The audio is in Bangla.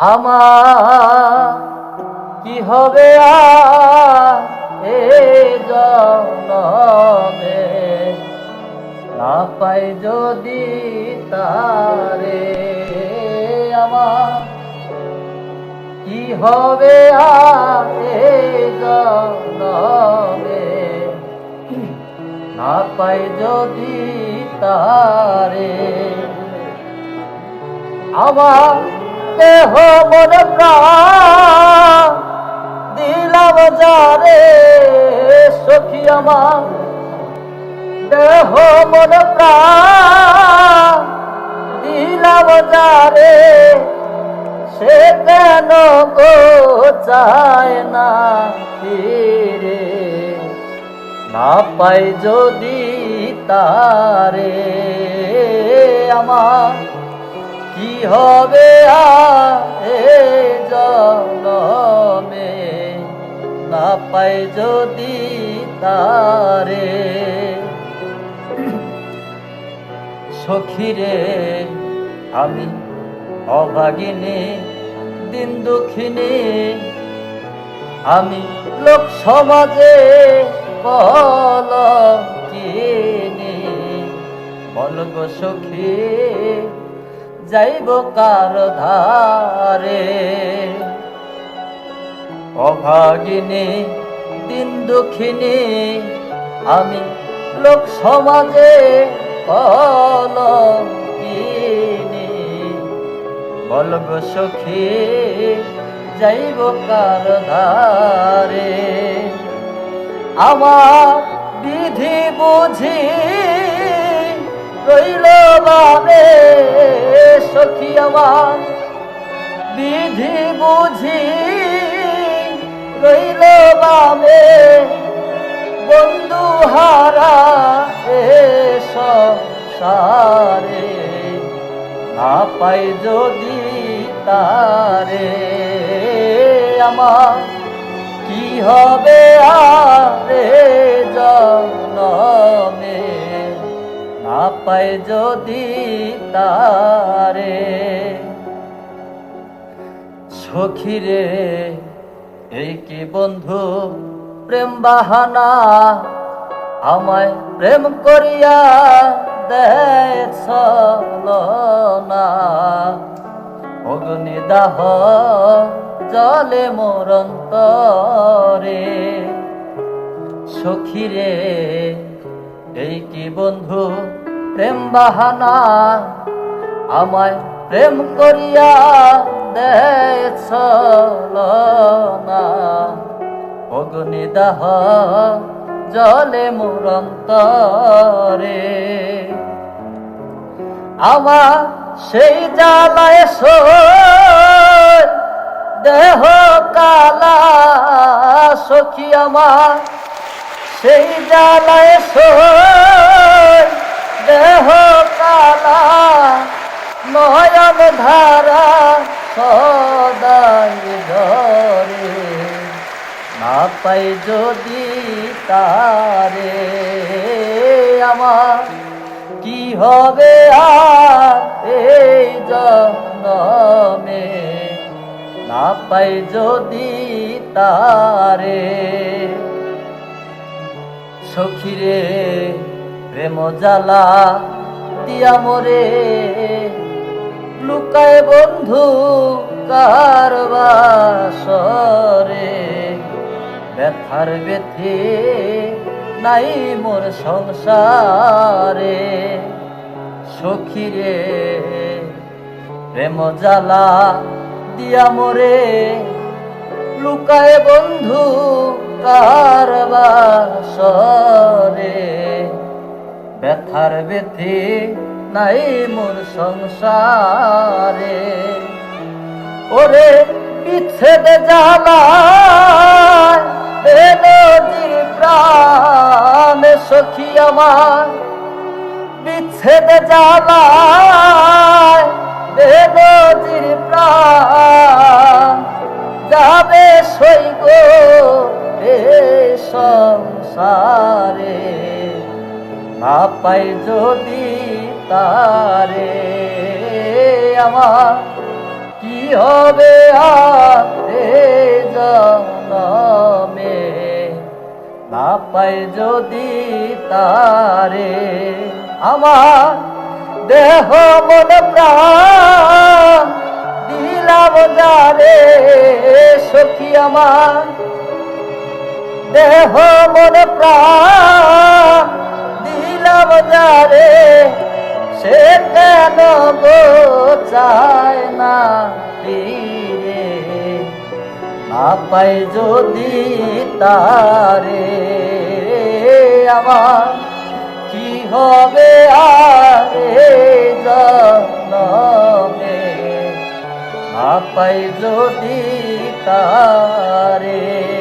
আমার, কি হবে জনমে না পাই যদি তারে আমার, কি হবে জনমে না পাই যদি তারে আমার দেহ মন দিলাম যারে, সখী আমার। দেহ মন দিলাম যারে, সে কেন গো চায় না ফিরে? না পাই যদি তারে আমার কি হবে জনমে? না পাই যদি তারে। সখিরে, আমি অভাগিনী, দিন দুঃখিনী। আমি লোক সমাজে বল কিনি সখী যাইব কার ধারে? অভাগিনী দিন দুঃখিনী, আমি লোক সমাজে বল কিনি বল গো সখী, যাইব কার ধারে? আমার বিধি বুঝি রইল বাবে সখী আমার। বিধি বুঝি রইল বাবে বন্ধু হারা, এ সংসারে। না পাই যদি তারে আমার, কি হবে আরে জনমে পাই যদি তারে। সখিরে, এই কি বন্ধু প্রেম বাহানা? আমায় প্রেম করিয়া দেয় না অগ্নিদাহ জলে মরন্তরে সখিরে, এই কি বন্ধু প্রেম বাহানা, আমায় প্রেম করিয়া দেয় না অগ্নিদাহ জলে মুরন্তরে আমার সেই জ্বালায় দেহ কালা সখী আমার। সেই জ্বালায় দেহ কালা, নয়ন ধারা সদাই ধরে। না পাই যদি তারে, আমার কি হবে এই জনমে? না পাই যদি তারে, সখিরে প্রেম জ্বালা দিয়া মরে। লুকায় বন্ধু কারবাসরে ব্যথার ব্যথে নাই মোর সংসারে। সখিরে প্রেম জ্বালা দিয়া মরে। লুকায় বন্ধু কারবাসরে ব্যথার ব্যথে নাই মোর সংসারে। ওরে বিচ্ছেদ জ্বালা নদীর প্রাণ সখী আমার। বিচ্ছেদ জ্বালা নদীর প্রাণ, যাবে সৈগ এ সংসারে। না পাই যদি তারে, আমার কি হবে জনমে? না পাই যদি তারে, আমার দেহ মন প্রাণ দিলাম যারে, সখী আমার দেহ মন প্রাণ যারে সে কেন চায় না ফিরে? না যদি তারে, আমার কি হবে আরে জনমে? না যদি তারে